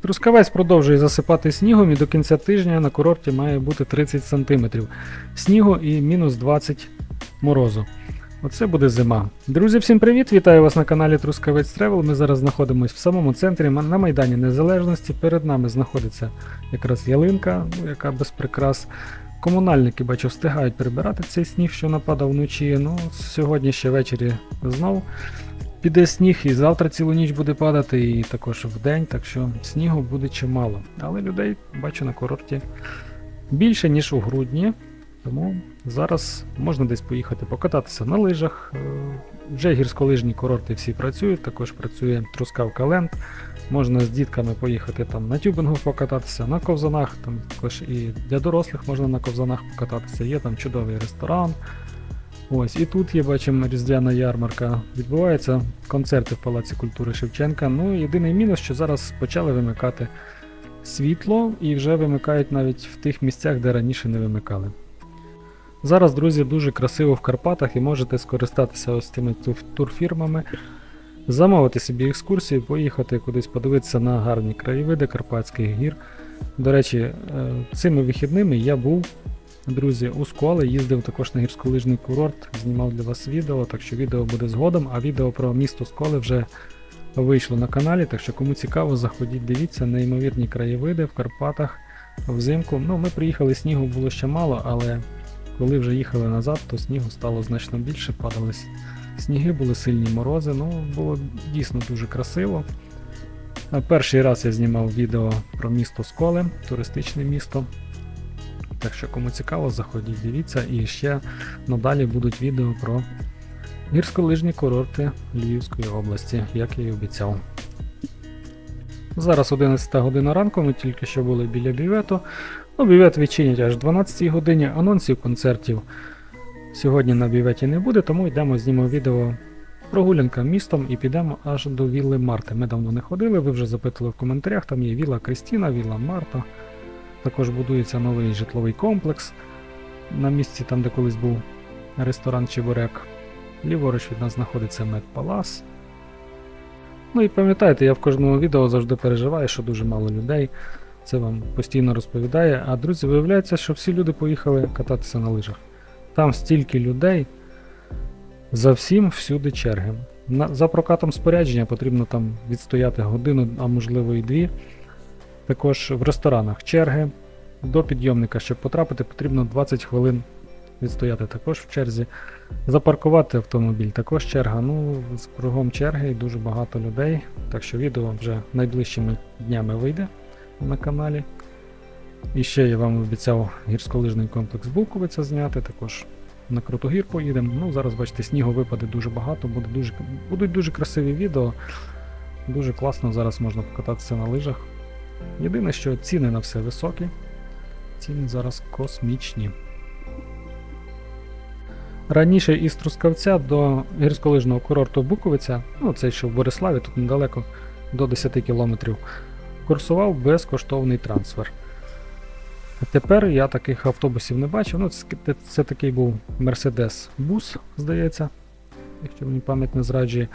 Трускавець продовжує засипати снігом і до кінця тижня на курорті має бути 30 см снігу і мінус 20 морозу. Оце буде зима. Друзі, всім привіт! Вітаю вас на каналі Трускавець Тревел. Ми зараз знаходимося в самому центрі на Майдані Незалежності. Перед нами знаходиться якраз ялинка, ну, яка без прикрас. Комунальники, бачу, встигають прибирати цей сніг, що нападав вночі. Ну, сьогодні ще ввечері знов піде сніг, і завтра цілу ніч буде падати, і також в день, так що снігу буде чимало. Але людей бачу на курорті більше, ніж у грудні. Тому зараз можна десь поїхати покататися на лижах. Е, Вже гірськолижні курорти всі працюють, також працює Трускавка Ленд. Можна з дітками поїхати там на тюбингу покататися, на ковзанах, там також і для дорослих можна на ковзанах покататися. Є там чудовий ресторан. Ось, і тут є, бачимо, різдвяна ярмарка. Відбуваються концерти в Палаці культури Шевченка. Ну, єдиний мінус, що зараз почали вимикати світло і вже вимикають навіть в тих місцях, де раніше не вимикали. Зараз, друзі, дуже красиво в Карпатах і можете скористатися ось цими турфірмами, замовити собі екскурсію, поїхати кудись подивитися на гарні краєвиди Карпатських гір. До речі, е, цими вихідними я був, друзі, у Сколи, їздив також на гірськолижний курорт, знімав для вас відео, так що відео буде згодом, а відео про місто Сколи вже вийшло на каналі, так що кому цікаво, заходіть, дивіться, неймовірні краєвиди в Карпатах взимку. Ну, ми приїхали, снігу було ще мало, але коли вже їхали назад, то снігу стало значно більше, падали сніги, були сильні морози. Ну, було дійсно дуже красиво. Перший раз я знімав відео про місто Сколи, туристичне місто. Так що, кому цікаво, заходіть, дивіться. І ще надалі будуть відео про гірськолижні курорти Львівської області, як я і обіцяв. Зараз 11 година ранку, ми тільки що були біля бювету. Ну, бювет відчинять аж 12 годині, анонсів концертів сьогодні на бюветі не буде, тому йдемо знімемо відео прогулянка містом і підемо аж до Вілли Марти. Ми давно не ходили, ви вже запитали в коментарях, там є Вілла Крістіна, Вілла Марта. Також будується новий житловий комплекс на місці, там, де колись був ресторан Чебурек. Ліворуч від нас знаходиться Медпалас. Ну і пам'ятаєте, я в кожному відео завжди переживаю, що дуже мало людей. Це вам постійно розповідає. А друзі, виявляється, що всі люди поїхали кататися на лижах. Там стільки людей, за всім всюди черги. За прокатом спорядження потрібно там відстояти годину, а можливо і дві. Також в ресторанах черги. До підйомника, щоб потрапити, потрібно 20 хвилин відстояти також в черзі. Запаркувати автомобіль також черга. Ну, з кругом черги і дуже багато людей. Так що відео вже найближчими днями вийде на каналі. І ще я вам обіцяв гірськолижний комплекс Буковиця зняти, також на Крутогір поїдемо. Ну, зараз бачите, снігу випаде дуже багато, буде дуже, будуть дуже красиві відео. Дуже класно зараз можна покататися на лижах. Єдине, що ціни на все високі. Ціни зараз космічні. Раніше із Трускавця до гірськолижного курорту Буковиця, ну це що в Бориславі, тут недалеко до 10 кілометрів, курсував безкоштовний трансфер. Тепер я таких автобусів не бачив. Ну, це, це такий був Mercedes бус, здається, якщо мені пам'ять не зраджує.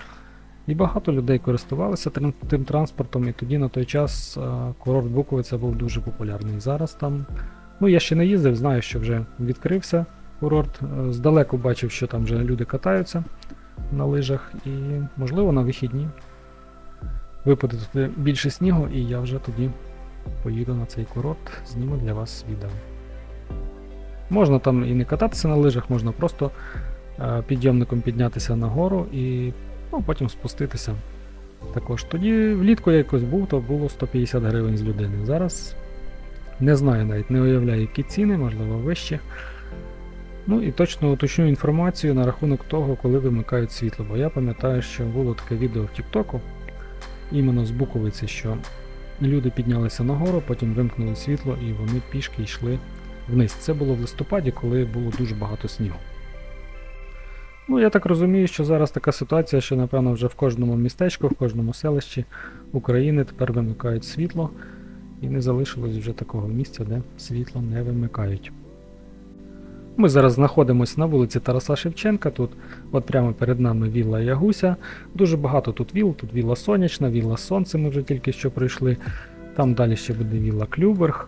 І багато людей користувалися тим, транспортом, і тоді на той час курорт Буковиця був дуже популярний. Зараз там. Ну, я ще не їздив, знаю, що вже відкрився курорт. Е, Здалеку бачив, що там вже люди катаються на лижах, і, можливо, на вихідні випаде туди більше снігу, і я вже тоді поїду на цей курорт, зніму для вас відео. Можна там і не кататися на лижах, можна просто е, підйомником піднятися нагору і ну, потім спуститися. Також тоді влітку я якось був, то було 150 гривень з людини. Зараз не знаю навіть, не уявляю, які ціни, можливо, вищі. Ну і точно уточню інформацію на рахунок того, коли вимикають світло. Бо я пам'ятаю, що було таке відео в Тіктоку, іменно з Буковиці, що люди піднялися нагору, потім вимкнули світло і вони пішки йшли вниз. Це було в листопаді, коли було дуже багато снігу. Ну, я так розумію, що зараз така ситуація, що, напевно, вже в кожному містечку, в кожному селищі України тепер вимикають світло, і не залишилось вже такого місця, де світло не вимикають. Ми зараз знаходимося на вулиці Тараса Шевченка. Тут, от прямо перед нами вілла Ягуся. Дуже багато тут віл, тут вілла Сонячна, вілла Сонце, ми вже тільки що прийшли. Там далі ще буде вілла Клюберг.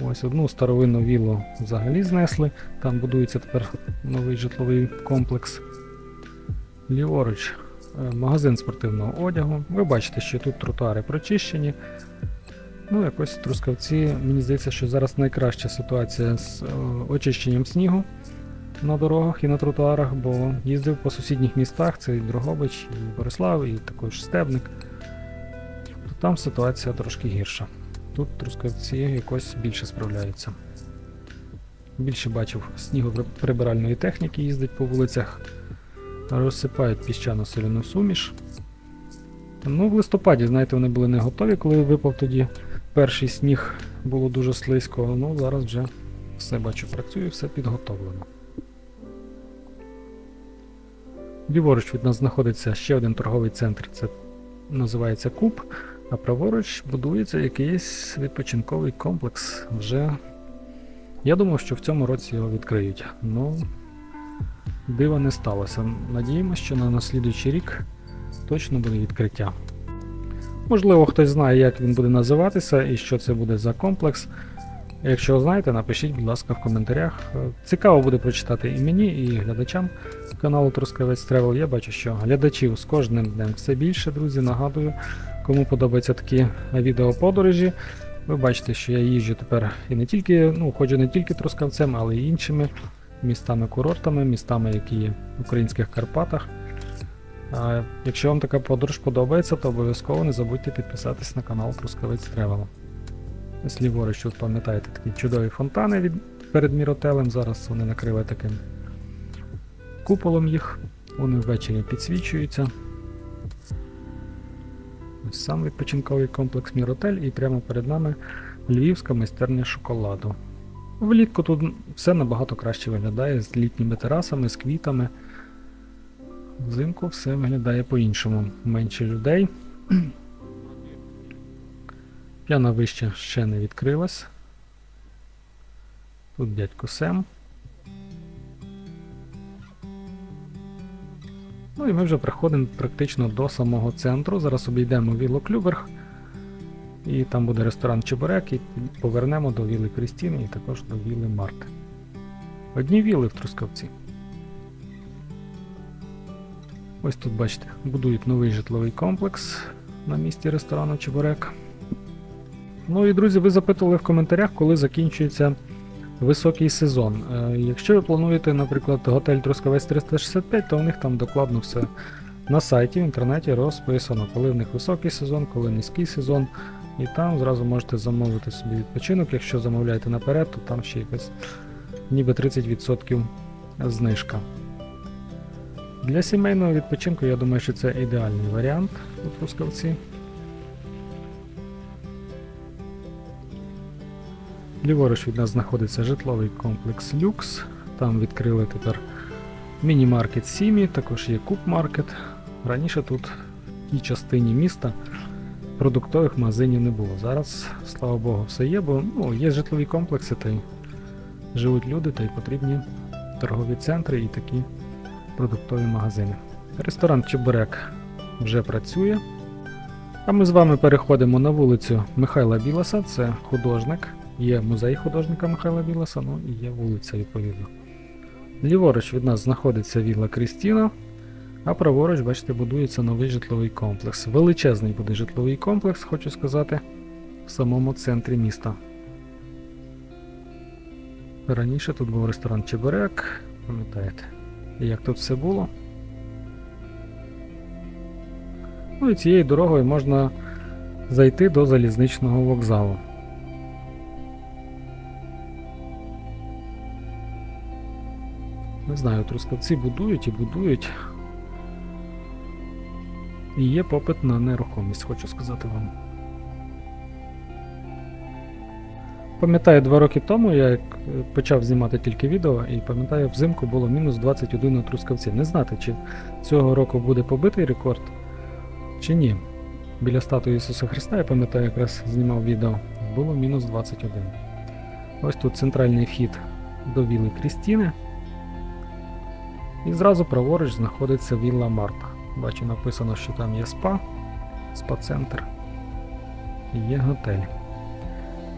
Ось одну старовинну віллу взагалі знесли. Там будується тепер новий житловий комплекс. Ліворуч е, магазин спортивного одягу. Ви бачите, що тут тротуари прочищені. Ну, якось Трускавці, мені здається, що зараз найкраща ситуація з е, очищенням снігу на дорогах і на тротуарах, бо їздив по сусідніх містах, це і Дрогобич, і Борислав, і також Стебник. То там ситуація трошки гірша. Тут трускавці якось більше справляються. Більше бачив снігоприбиральної техніки їздить по вулицях, розсипають піщано-соляну суміш. Ну, в листопаді, знаєте, вони були не готові, коли випав тоді перший сніг, було дуже слизько. Ну, зараз вже все бачу, працює, все підготовлено. Ліворуч від нас знаходиться ще один торговий центр, це називається Куб, а праворуч будується якийсь відпочинковий комплекс. Вже я думав, що в цьому році його відкриють. Ну, дива не сталося. Надіємося, що на наслідуючий рік точно буде відкриття. Можливо, хтось знає, як він буде називатися і що це буде за комплекс. Якщо знаєте, напишіть, будь ласка, в коментарях. Цікаво буде прочитати і мені, і глядачам каналу Трускавець Тревел. Я бачу, що глядачів з кожним днем все більше, друзі. Нагадую, кому подобаються такі відеоподорожі. Ви бачите, що я їжджу тепер і не тільки, ну, ходжу не тільки Трускавцем, але й іншими містами-курортами, містами, які є в українських Карпатах. А якщо вам така подорож подобається, то обов'язково не забудьте підписатись на канал Трускавець Тревел. Ось тут пам'ятаєте, такі чудові фонтани від, перед міротелем. Зараз вони накрили таким куполом їх. Вони ввечері підсвічуються. Ось сам відпочинковий комплекс Міротель і прямо перед нами львівська майстерня шоколаду. Влітку тут все набагато краще виглядає з літніми терасами, з квітами. Взимку все виглядає по-іншому. Менше людей. П'яна вища ще не відкрилась. Тут дядько Сем. Ну і ми вже приходимо практично до самого центру. Зараз обійдемо Вілло Клюберг. І там буде ресторан Чебурек, і повернемо до Віли Крістіни і також до Віли Марти. Одні віли в Трускавці. Ось тут, бачите, будують новий житловий комплекс на місці ресторану Чебурек. Ну і друзі, ви запитували в коментарях, коли закінчується високий сезон. Е, Якщо ви плануєте, наприклад, готель Трускавець 365, то у них там докладно все на сайті в інтернеті розписано, коли в них високий сезон, коли низький сезон. І там зразу можете замовити собі відпочинок. Якщо замовляєте наперед, то там ще якась ніби 30% знижка. Для сімейного відпочинку, я думаю, що це ідеальний варіант у Трускавці. Ліворуч від нас знаходиться житловий комплекс Люкс. Там відкрили тепер міні-маркет Сімі, також є Куб-маркет. Раніше тут в тій частині міста продуктових магазинів не було. Зараз, слава Богу, все є, бо ну, є житлові комплекси, та й живуть люди, та й потрібні торгові центри і такі продуктові магазини. Ресторан Чебурек вже працює. А ми з вами переходимо на вулицю Михайла Білоса, це художник. Є музей художника Михайла Білоса, ну і є вулиця відповідно. Ліворуч від нас знаходиться Вілла Крістіна, а праворуч, бачите, будується новий житловий комплекс. Величезний буде житловий комплекс, хочу сказати, в самому центрі міста. Раніше тут був ресторан Чебурек, пам'ятаєте, як тут все було. Ну і цією дорогою можна зайти до залізничного вокзалу. Не знаю, трускавці будують і будують. І є попит на нерухомість, хочу сказати вам. Пам'ятаю, два роки тому я е, почав знімати тільки відео, і пам'ятаю, взимку було мінус 21 на трускавці. Не знати, чи цього року буде побитий рекорд, чи ні. Біля статуї Ісуса Христа, я пам'ятаю, якраз знімав відео, було мінус 21. Ось тут центральний вхід до Віли Крістіни. І зразу праворуч знаходиться Вілла Марта. Бачу, написано, що там є спа, спа-центр. і є готель.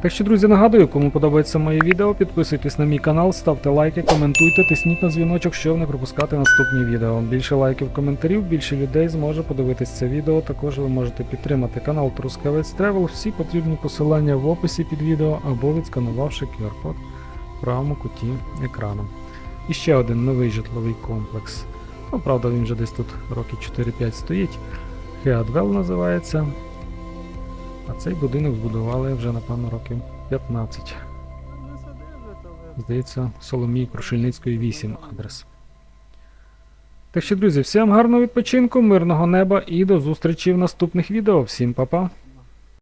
Так що, друзі, нагадую, кому подобається моє відео, підписуйтесь на мій канал, ставте лайки, коментуйте, тисніть на дзвіночок, щоб не пропускати наступні відео. Більше лайків, коментарів, більше людей зможе подивитись це відео. Також ви можете підтримати канал Трускавець Тревел. Всі потрібні посилання в описі під відео або відсканувавши QR-код в правому куті екрану. І ще один новий житловий комплекс. Ну, правда, він вже десь тут роки 4-5 стоїть. Хеадвел називається. А цей будинок збудували вже, напевно, років 15. Здається, Соломій Крушельницької 8 адрес. Так що, друзі, всім гарного відпочинку, мирного неба і до зустрічі в наступних відео. Всім па-па!